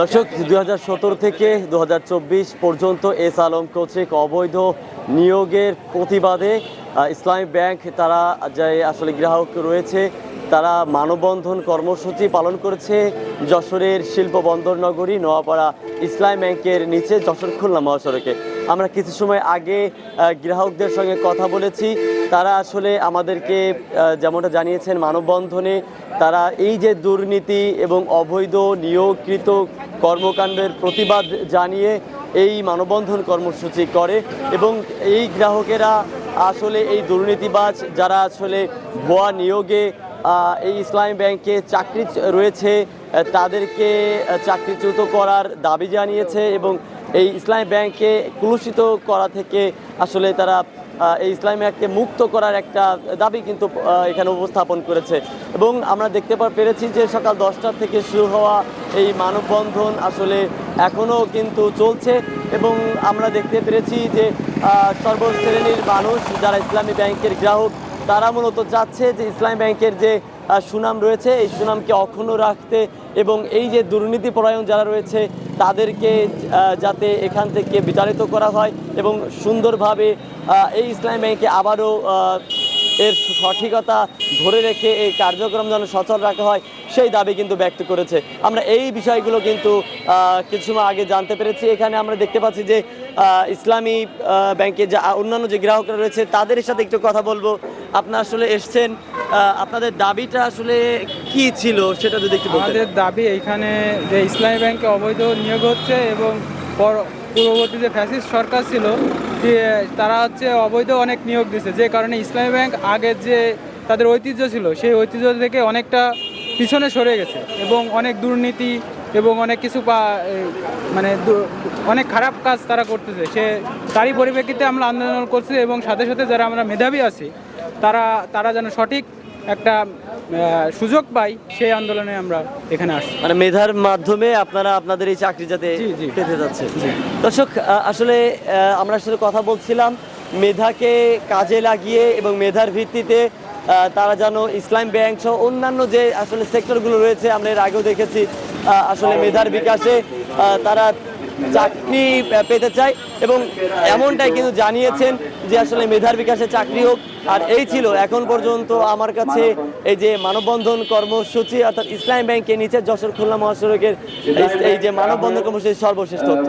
দর্শক দু হাজার সতেরো থেকে দু হাজার চব্বিশ পর্যন্ত এস আলম কর্তৃক অবৈধ নিয়োগের প্রতিবাদে ইসলামী ব্যাংক তারা যে আসলে গ্রাহক রয়েছে, তারা মানববন্ধন কর্মসূচি পালন করেছে যশোরের শিল্প বন্দর নগরী নোয়াপাড়া ইসলাম ব্যাংকের নিচে যশোর খুলনা মহাসড়কে। আমরা কিছু সময় আগে গ্রাহকদের সঙ্গে কথা বলেছি। তারা আসলে আমাদেরকে যেমনটা জানিয়েছেন, মানববন্ধনে তারা এই যে দুর্নীতি এবং অবৈধ নিয়োগকৃত কর্মকাণ্ডের প্রতিবাদ জানিয়ে এই মানববন্ধন কর্মসূচি করে এবং এই গ্রাহকেরা আসলে এই দুর্নীতিবাজ যারা আসলে ভুয়া নিয়োগে এই ইসলামী ব্যাংকে চাকরি রয়েছে, তাদেরকে চাকরিচ্যুত করার দাবি জানিয়েছে এবং এই ইসলামী ব্যাংকে কুলুষিত করা থেকে আসলে তারা এই ইসলামী ব্যাংককে মুক্ত করার একটা দাবি কিন্তু এখানে উপস্থাপন করেছে। এবং আমরা দেখতে পেরেছি যে সকাল দশটা থেকে শুরু হওয়া এই মানববন্ধন আসলে এখনও কিন্তু চলছে। এবং আমরা দেখতে পেরেছি যে সর্বশ্রেণীর মানুষ যারা ইসলামী ব্যাংকের গ্রাহক তারা মূলত চাচ্ছে যে ইসলামী ব্যাংকের যে সুনাম রয়েছে, এই সুনামকে অক্ষুণ্ণ রাখতে এবং এই যে দুর্নীতি পরায়ণ যারা রয়েছে, তাদেরকে যাতে এখান থেকে বিতাড়িত করা হয় এবং সুন্দরভাবে এই ইসলামী ব্যাংকে আবারও এর সঠিকতা ধরে রেখে এই কার্যক্রম যেন সচল রাখা হয়, সেই দাবি কিন্তু ব্যক্ত করেছে। আমরা এই বিষয়গুলো কিন্তু কিছু আগে জানতে পেরেছি। এখানে আমরা দেখতে পাচ্ছি যে ইসলামী ব্যাংকে যা অন্যান্য যে গ্রাহকরা রয়েছে, তাদের সাথে একটু কথা বলব। আপনারা আসলে এসছেন আপনাদের দাবিটা আসলে কি ছিল সেটা যদি একটু আমাদের দাবি এখানে যে ইসলামী ব্যাংকে অবৈধ নিয়োগ হচ্ছে এবং পর- পূর্ববর্তী যে ফ্যাসিস্ট সরকার ছিল তারা হচ্ছে অবৈধ অনেক নিয়োগ দিচ্ছে যে কারণে ইসলামী ব্যাংক আগের যে তাদের ঐতিহ্য ছিল, সেই ঐতিহ্য থেকে অনেকটা পিছনে সরে গেছে এবং অনেক দুর্নীতি এবং অনেক কিছু মানে অনেক খারাপ কাজ তারা করতেছে। সে, তারই পরিপ্রেক্ষিতে আমরা আন্দোলন করছি এবং সাথে সাথে যারা আমরা মেধাবী আছি, তারা তারা যেন সঠিক একটা সুযোগ পাই সেই আন্দোলনে আমরা এখানে আসছি। মানে মেধার মাধ্যমে আপনারা আপনাদের এই চাকরি যাতে। পেতে যাচ্ছে দর্শক আসলে আমরা আসলে কথা বলছিলাম মেধাকে কাজে লাগিয়ে এবং মেধার ভিত্তিতে তারা যেন ইসলাম ব্যাংক সহ অন্যান্য যে আসলে সেক্টরগুলো রয়েছে আমরা এর আগেও দেখেছি আসলে মেধার বিকাশে তারা চাকরি পেতে চায় এবং এমনটাই কিন্তু জানিয়েছেন যে আসলে মেধার বিকাশে চাকরি হোক। আর এই ছিল এখন পর্যন্ত আমার কাছে এই যে মানববন্ধন কর্মসূচি, অর্থাৎ ইসলাম ব্যাংকের নিচে যশোর খুলনা মহাসড়কের এই- যে মানববন্ধন কর্মসূচির সর্বশেষ তথ্য।